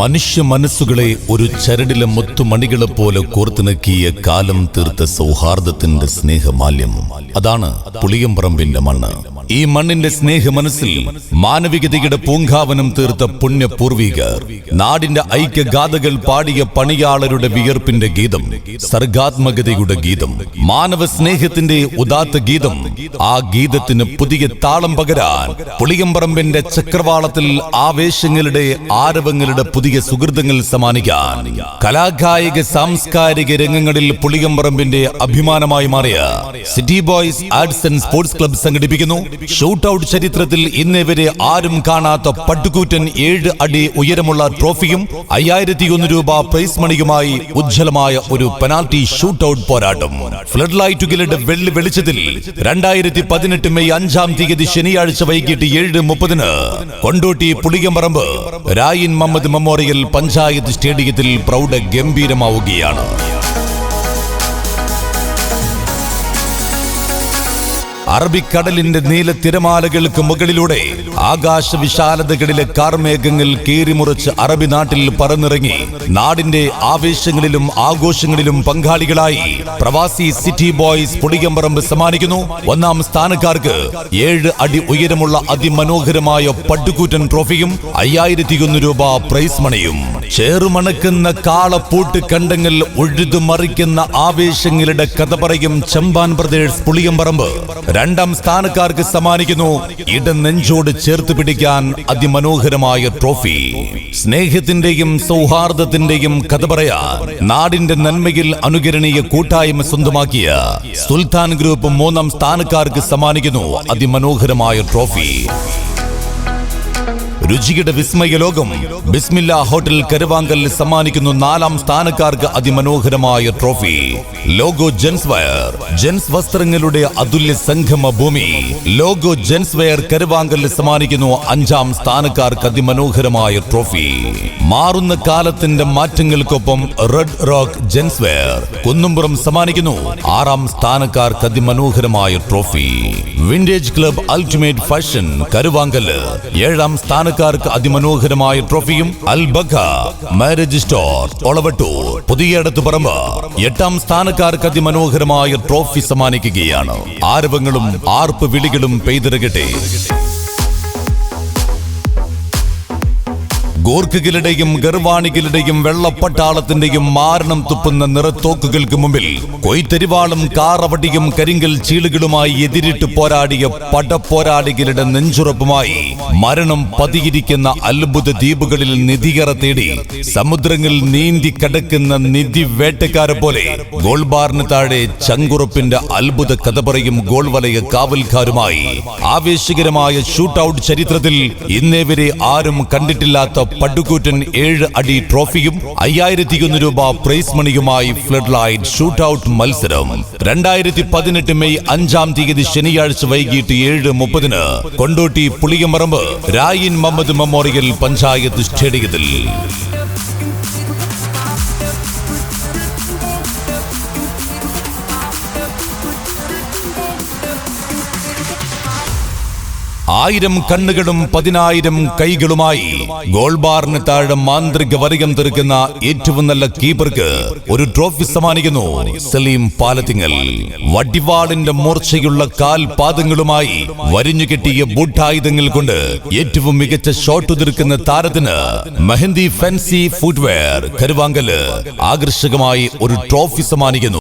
മനുഷ്യ മനസ്സുകളെ ഒരു ചരടിലെ മുത്തുമണികളെ പോലെ കോർത്തിണക്കിയ കാലം തീർത്ത സൗഹാർദ്ദത്തിന്റെ സ്നേഹമാല്യം അതാണ് പുളിയമ്പറമ്പിന്റെ മണ്ണ്. ഈ മണ്ണിന്റെ സ്നേഹ മനസ്സിൽ മാനവികതയുടെ പൂങ്കാവനം തീർത്ത പുണ്യപൂർവികർ. നാടിന്റെ ഐക്യഗാഥകൾ പാടിയ പണിയാളരുടെ വിയർപ്പിന്റെ ഗീതം സർഗാത്മകതയുടെ ഗീതം മാനവ സ്നേഹത്തിന്റെ ഉദാത്ത ഗീതം ആ ഗീതത്തിന് പുതിയ താളം പകരാൻ പുളിയമ്പറമ്പിന്റെ ചക്രവാളത്തിൽ ആവേശങ്ങളുടെ ആരവങ്ങളുടെ പുതിയ സുഹൃതങ്ങൾ സമ്മാനിക്കാൻ കലാകായിക സാംസ്കാരിക രംഗങ്ങളിൽ പുളിയമ്പറമ്പിന്റെ അഭിമാനമായി മാറിയ city boys arts and sports club സംഘടിപ്പിക്കുന്നു. ഷൂട്ട് ഔട്ട് ചരിത്രത്തിൽ ഇന്നേവരെ ആരും കാണാത്ത പട്ടുകൂറ്റൻ ഏഴ് അടി ഉയരമുള്ള ട്രോഫിയും അയ്യായിരത്തി ഒന്ന് രൂപ പ്രൈസ് മണിയുമായി ഉജ്ജ്വലമായ ഒരു പെനാൽറ്റി ഷൂട്ട് ഔട്ട് പോരാട്ടം ഫ്ലഡ് ലൈറ്റുകളുടെ വെള്ളി വെളിച്ചത്തിൽ രണ്ടായിരത്തി പതിനെട്ട് മെയ് അഞ്ചാം തീയതി ശനിയാഴ്ച വൈകിട്ട് ഏഴ് മുപ്പതിന് കൊണ്ടോട്ടി പുളികമ്പറമ്പ് രായിൻ മുഹമ്മദ് മെമ്മോറിയൽ പഞ്ചായത്ത് സ്റ്റേഡിയത്തിൽ പ്രൗഢ ഗംഭീരമാവുകയാണ്. അറബിക്കടലിന്റെ നീല തിരമാലകൾക്ക് മുകളിലൂടെ ആകാശ വിശാലതകളിലെ കാർമേഘങ്ങൾ കീറിമുറിച്ച് അറബി നാട്ടിൽ പറന്നിറങ്ങി. നാടിന്റെ ആവേശങ്ങളിലും ആഘോഷങ്ങളിലും പങ്കാളികളായി പ്രവാസി സിറ്റി ബോയ്സ് പൊടികമ്പറമ്പ് സമ്മാനിക്കുന്നു. ഒന്നാം സ്ഥാനക്കാർക്ക് ഏഴ് അടി ഉയരമുള്ള അതിമനോഹരമായ പട്ടുകൂറ്റൻ ട്രോഫിയും അയ്യായിരത്തി ഒന്ന് രൂപ പ്രൈസ് മണിയും. ചേറുമണക്കുന്ന കാളപ്പൂട്ട് കണ്ടങ്ങൾ ഉഴുതുമറിക്കുന്ന ആവേശങ്ങളുടെ കഥ പറയും ചെമ്പാൻ ബ്രദേഴ്സ് പുളിയമ്പറമ്പ്. രണ്ടാം സ്ഥാനക്കാർക്ക് സമ്മാനിക്കുന്നു. ഇട നെഞ്ചോട് ചേർത്ത് പിടിക്കാൻ അതിമനോഹരമായ ട്രോഫി. സ്നേഹത്തിന്റെയും സൗഹാർദ്ദത്തിന്റെയും കഥ പറയാൻ നാടിന്റെ നന്മയിൽ അനുകരണീയ കൂട്ടായ്മ സ്വന്തമാക്കിയ സുൽത്താൻ ഗ്രൂപ്പ് മൂന്നാം സ്ഥാനക്കാർക്ക് സമ്മാനിക്കുന്നു. അതിമനോഹരമായ ട്രോഫി. രുചിയുടെ വിസ്മയ ലോകം. ബിസ്മില്ല ഹോട്ടൽ കരുവാങ്കൽ സമ്മാനിക്കുന്നു നാലാം സ്ഥാനക്കാർക്ക് അതിമനോഹരമായ trophy. Logo gents wear gents വസ്ത്രങ്ങളുടെ അതുല്യ സംഗമ ഭൂമി. ലോഗോ ജെൻസ് വയർ കരുവാങ്കൽ സമ്മാനിക്കുന്നു അഞ്ചാം സ്ഥാനക്കാർക്ക് അതിമനോഹരമായ ട്രോഫി. മാറുന്ന കാലത്തിന്റെ മാറ്റങ്ങൾക്കൊപ്പം red rock gents wear Kunnumpuram സമ്മാനിക്കുന്നു ആറാം സ്ഥാനക്കാർക്ക് അതിമനോഹരമായ trophy. Vintage club ultimate fashion Karuvankal ഏഴാം സ്ഥാനക്കാർക്ക് അതിമനോഹരമായ ട്രോഫിയും അൽ ബഖ മാരേജ് സ്റ്റോർ ഒളവട്ടൂർ പുതിയടത്ത് പറമ്പ്. എട്ടാം സ്ഥാനക്കാർക്ക് അതിമനോഹരമായ ട്രോഫി സമ്മാനിക്കുകയാണ്. ആരവങ്ങളും ആർപ്പ് വിളികളും പെയ്തിറങ്ങട്ടെ. ഗോർഖകളുടെയും ഗർവാണികളുടെയും വെള്ളപ്പട്ടാളത്തിന്റെയും മാരണം തുപ്പുന്ന നിറത്തോക്കുകൾക്ക് മുമ്പിൽ കൊയ്ത്തരിവാളും കാറവടിയും കരിങ്കൽ ചീളുകളുമായി എതിരിട്ട് പോരാടിയ പടപ്പോരാളികളുടെ നെഞ്ചുറപ്പുമായി മരണം പതിയിരിക്കുന്ന അത്ഭുത ദ്വീപുകളിൽ നിധികറ തേടി സമുദ്രങ്ങളിൽ നീന്തി കടക്കുന്ന നിധി വേട്ടക്കാരെ പോലെ ഗോൾബാറിന് താഴെ ചങ്കുറപ്പിന്റെ അത്ഭുത കഥ പറയും ഗോൾവലയ കാവൽക്കാരുമായി. ആവേശകരമായ ഷൂട്ടൌട്ട് ചരിത്രത്തിൽ ഇന്നേവരെ ആരും കണ്ടിട്ടില്ലാത്ത പടുകൂറ്റൻ ഏഴ് അടി ട്രോഫിയും അയ്യായിരത്തി ഒന്ന് രൂപ പ്രൈസ് മണിയുമായി ഫ്ലഡ് ലൈറ്റ് ഷൂട്ടൌട്ട് മത്സരം. രണ്ടായിരത്തി പതിനെട്ട് മെയ് അഞ്ചാം തീയതി ശനിയാഴ്ച വൈകിട്ട് ഏഴ് മുപ്പതിന് കൊണ്ടോട്ടി പുളിയമറമ്പ് രായിൻ മുഹമ്മദ് മെമ്മോറിയൽ പഞ്ചായത്ത് സ്റ്റേഡിയത്തിൽ. ആയിരം കണ്ണുകളും പതിനായിരം കൈകളുമായി ഗോൾബാറിന് താഴെ മാന്ത്രിക വരകം തീർക്കുന്ന ഏറ്റവും നല്ല കീപ്പർക്ക് ഒരു ട്രോഫി സമ്മാനിക്കുന്നു. സലീം പാലത്തിങ്ങൽ. വടിവാളിന്റെ മൂർച്ചയുള്ള കാൽ പാദങ്ങളുമായി വരിഞ്ഞു കെട്ടിയ ബുഡായുധങ്ങൾ കൊണ്ട് ഏറ്റവും മികച്ച ഷോട്ട് തീർക്കുന്ന താരത്തിന് മെഹന്തി ഫാൻസി ഫുട്വെയർ കരുവാങ്കൽ ആകർഷകമായി ഒരു ട്രോഫി സമ്മാനിക്കുന്നു.